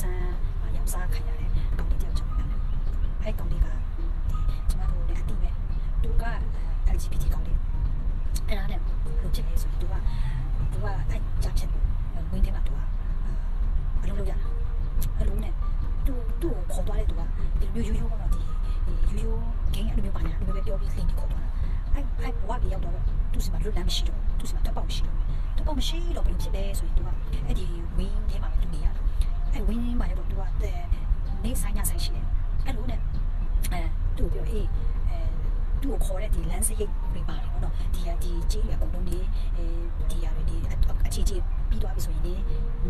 ဆန်းရောင်စားခံရတဲ့ကောင်လေးတယောက်ကျွန်တော်ပြောတယ်အဲ့ကောင်လေးကဒီကျွန်တော်တို့လည်းအတိပဲသူက LGBT ကောင်လေးအဲ့ဒါနဲ့လို့ဖြစ်နေဆိုရင်သူကသူကအဲ့ကြဖြစ်ဝင်းထဲမှာသူကအလုပ်လုပ်ရတာအလုံးနဲ့သူသူ့ကိုခေါ်သွားတဲ့သူကဒီမျိုးရိုးရိုးကတော့ဒီရိုးရိုးဂိမ်းအဲ့လိုမျိုးပါညာအဲ့လိုမျိုးပြောပြီးလင်းပြီးခေါ်သွားတာအဲ့အဲ့ဘဝကြီးရောက်တော့သူ့စီမှာလွတ်လမ်းမရှိတော့သူ့စီမှာတော့ပေါ့မရှိတော့တော့ပေါ့မရှိတော့ဘယ်လိုဖြစ်လဲဆိုရင်သူကအဲ့ဒီဝင်းထဲမှာပဲသူနေရတာ အဲ့ဝင်းထဲမှာရောက်တော့သူကနေဆိုင်ညဆိုင်ရှိတယ်အဲ့လိုနဲ့အဲသူ့ကိုပြောအေးအဲသူ့ကိုခေါ်တဲ့ဒီလမ်းစရိတ်တွေပါတယ်ပေါ့နော်ဒီဟာဒီကြေးရအကုန်လုံးနေအဲဒီဟာတွေဒီအခြေချပြီးသွားပြီဆိုရင်နေ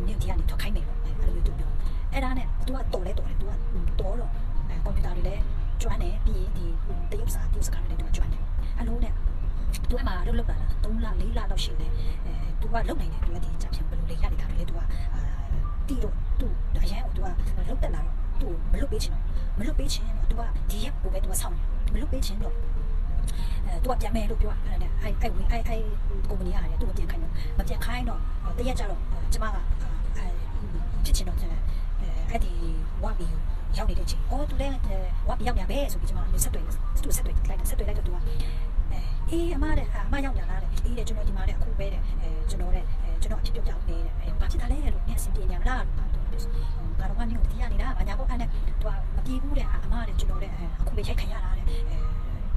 နေဒီကနေထွက်ခိုင်းမယ်ပေါ့အဲ့လိုမျိုးသူပြောအဲ့ဒါနဲ့သူကတော်လဲတော်တယ်သူကတော်တော့အဲကွန်ပျူတာတွေလည်းကျွမ်းတယ်ပြီးရင်ဒီတရုပ်စာတရုပ်စကားတွေလည်းသူကကျွမ်းတယ်အဲ့လိုနဲ့ သူကမှလုပ်လုပ်လာတာ3လ4လလောက်ရှိတယ်အဲသူကလုပ်နိုင်တယ်သူကဒီချက်ချင်းဘယ်လိုလဲရနေတာလေသူကအာတီတော့သူအရင်ကသူကလုပ်တက်လာတော့သူမလုပ်ပေးချင်တော့မလုပ်ပေးချင်တော့သူကဒီရက်ကိုပဲသူကဆောင်းမလုပ်ပေးချင်တော့အဲသူကပြန်မယ်လို့ပြောတာအဲ့ဒါအဲ့အဲ့ဝင်အဲ့အဲ့ကုမ္ပဏီကလည်းသူ့ကိုပြန်ခိုင်းတော့မပြန်ခိုင်းတော့တရက်ကြတော့ကျမကအဲဖြစ်ချင်တော့အဲအဲ့ဒီဝါဘီရောက်နေတဲ့အချိန်အော်သူလည်းဝါဘီရောက်နေပဲဆိုပြီးကျမဆက်တွေ့သူဆက်တွေ့လိုက်ဆက်တွေ့လိုက်တော့သူက အဲအေးအမတဲ့အမရောက်ညာလားတဲ့အေးတဲ့ကျွန်တော်ဒီမှာလည်းအခုပဲတဲ့အဲကျွန်တော်တဲ့အဲကျွန်တော်အဖြစ်ပြုတ်ကြောက်နေတဲ့အဲဘာဖြစ်တာလဲလို့နည်းအဆင်ပြေညာမလားလို့သူကတော့ကနေကိုတရားနေတာဘာညာပေါ့အဲ့နဲ့သူကမပြေဘူးတဲ့အမတဲ့ကျွန်တော်တဲ့အခုပဲရိုက်ခံရတာတဲ့အဲ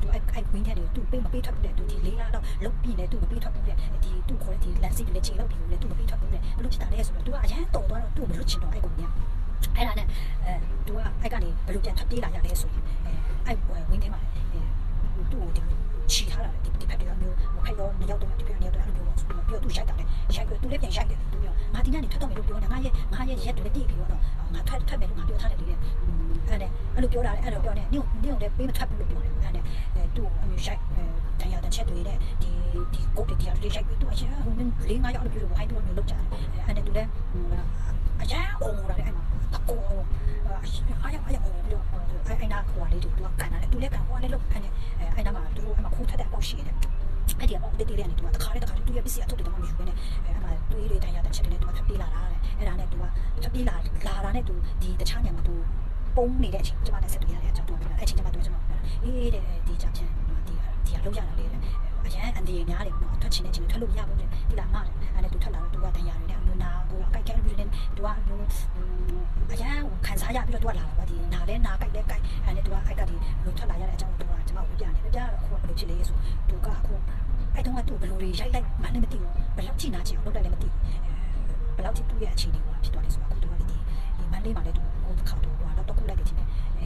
သူအဲ့အဲ့ဝင်းထဲတွေသူပေးမပေးထွက်ဘူးတဲ့သူဒီလေးလားတော့လုတ်ပြီးနေသူမပေးထွက်ဘူးတဲ့ဒီသူခေါ်တဲ့ဒီလန်စီတွေလည်းချိန်လောက်ပြီးလေသူမပေးထွက်ဘူးတဲ့ဘလို့ဖြစ်တာလဲဆိုတော့သူကအရန်တော်သွားတော့သူ့မလို့ချင်တော့အဲ့ကောင်ကြီးအဲ့ဒါနဲ့အဲသူကအဲ့ကနေဘလို့ပြန်ထွက်ပြေးလာရလဲဆိုရင်အဲအဲ့ဝင်းထဲမှာအဲသူ့ကိုဒီချီထားတာဒီဒီဖက်တွေကမျိုးဟိုဖက် ရောနှစ်ယောက်တော့ဒီဖက်နှစ်ယောက်တော့အဲ့လိုမျိုးဆိုပြီးတော့သူရိုက်တာလေရိုက်ပြီးသူလည်းပြန်ရိုက်တယ်သူပြောငါဒီညနေထွက်တော့မယ်လို့ပြောတယ်ငါရဲ့ငါရဲ့ရက်တွေလည်းတည်ပြီးတော့ငါထွက်ထွက်မယ်လို့ငါပြောထားတယ်လေအဲ့နဲ့အဲ့လိုပြောတာလေအဲ့လိုပြောနေညို့ညို့လည်းပေးမထွက်ဘူးလို့ပြောတယ်အဲ့နဲ့အဲသူ့အမျိုးရိုက်အဲတန်ရတဲ့ချက်တွေတဲ့ဒီဒီကုတ်တွေတရားတွေရိုက်ပြီးသူအရင်ဟိုလေးငါးယောက်လို့ပြောလို့ဟိုင်းတော့မျိုးလောက်ကြတယ်အဲအဲ့နဲ့သူလည်းအရင်အောင်လာတယ်အဲ့မှာအကောအားရအားရအောင်ပြီးတော့အဲ့အဲ့နာခွာလေးတွေသူကကန်တယ်သူလည်းကန်ဟိုလည်းလောက်အဲ့နဲ့အဲ့နာမှာသူအဲ့မှာခိုးထက်တဲ့အပေါက်ရှိတယ် အဲ့ဒီအပေါက်တေးတေးလေးကနေသူကတခါလေးတခါလေးသူရဲ့ပစ္စည်းအထုတ်တွေတော့မယူဘဲနဲ့အဲ့မှာတွေးတွေတန်ရတဲ့ချက်တွေနဲ့သူကထပ်ပြေးလာတာတဲ့အဲ့ဒါနဲ့သူကထပ်ပြေးလာလာတာနဲ့သူဒီတခြားညမှာသူပုံနေတဲ့အချိန်ကျမနဲ့ဆက်တွေ့ရတယ်ကျွန်တော်ပြောအဲ့ချိန်ကျမတို့ကျွန်တော်အေးတဲ့ဒီကြချင်ဒီဒီကလောက်ရတာလေ အရန်အန်ဒီရများတယ်ပေါ့ထွက်ချင်တဲ့ချိန်ထွက်လို့မရဘူးတဲ့ဒီလာမှတယ်အဲ့နဲ့သူထွက်လာတော့သူကတန်ရရတယ်အမျိုးနာကိုအကြိုက်ကြပြီးနေသူကအမျိုးအရန်ခံစားရပြီးတော့သူကလာတာပေါ့ဒီနာလဲနာကြိုက်လဲကြိုက်အဲ့နဲ့သူကအဲ့ကဒီလိုထွက်လာရတဲ့အကြောင်းသူကကျွန်မကိုပြနေပြပြတော့အခုကဘယ်လိုဖြစ်လဲဆိုသူကအခုအဲ့တုန်းကသူဘယ်လိုတွေရိုက်လိုက်မှလည်းမသိဘူးဘယ်လောက်ချိန်နာချင်အောင်လုပ်လိုက်လည်းမသိဘူးဘယ်လောက်ထိသူ့ရဲ့အခြေအနေကဖြစ်သွားလဲဆိုတော့အခုသူကဒီဒီမန်လေးမှာလည်းသူကိုခါတော့တော့တော့ခုလိုက်တယ်ချင်းအဲ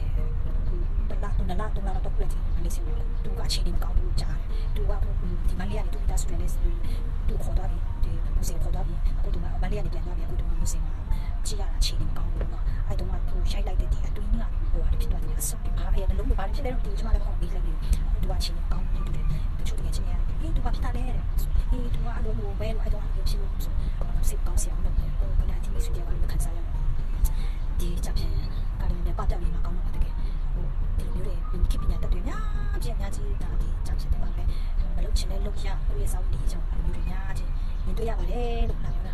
တလားတလားတလားတော့ခုလိုက်တယ်မလေးစင်သူကအခြေအနေမကောင်းဘူးကြားတယ်သူကဒီမန်လေးကနေသူ့တာဆူတယ်လေသူခေါ်သွားပြီဒီမူစင်ခေါ်သွားပြီအခုဒီမမန်လေးကနေပြန်သွားပြီအခုဒီမူစင်မှာကြည့်ရတာအခြေအနေမကောင်းဘူးတော့အဲ့တုန်းကသူရိုက်လိုက်တဲ့ဒီအတွင်းကဟိုဟာဖြစ်သွားတယ်အဆုတ်ဘာအဲ့ဒါလုံးဘာဖြစ်လဲတော့ဒီကျွန်မလည်းခေါ်ပြီးလိုက်တယ်သူကအခြေအနေကောင်းတယ်တူတယ်တချို့တကယ်ချင်းရတယ်ဟေးသူကဖြစ်တာလဲတဲ့ဟေးသူကအလိုလိုပဲလို့အဲ့တော့ဖြစ်လို့ဆိုစိတ်ကောင်းစရာမလိုဘူးဟိုကနာတီးဆိုကြပါလို့ခံစားရတယ်ဒီချက်ချင်းကလည်းလည်းပတ်သက်နေမှာကောင်းတော့တကယ်ဟို ဒီလိုမျိုးတွေခိပညာတက်တွေများကြီးများကြီးဒါဒီချက်ချင်းတွေပါပဲမလုပ်ချင်တဲ့လုပ်ရကိုယ့်ရဲ့စောင့်တည်ကြောင်းအဲ့လိုမျိုးတွေများကြီးမြင်တွေ့ရပါတယ်လို့လာပြောတာ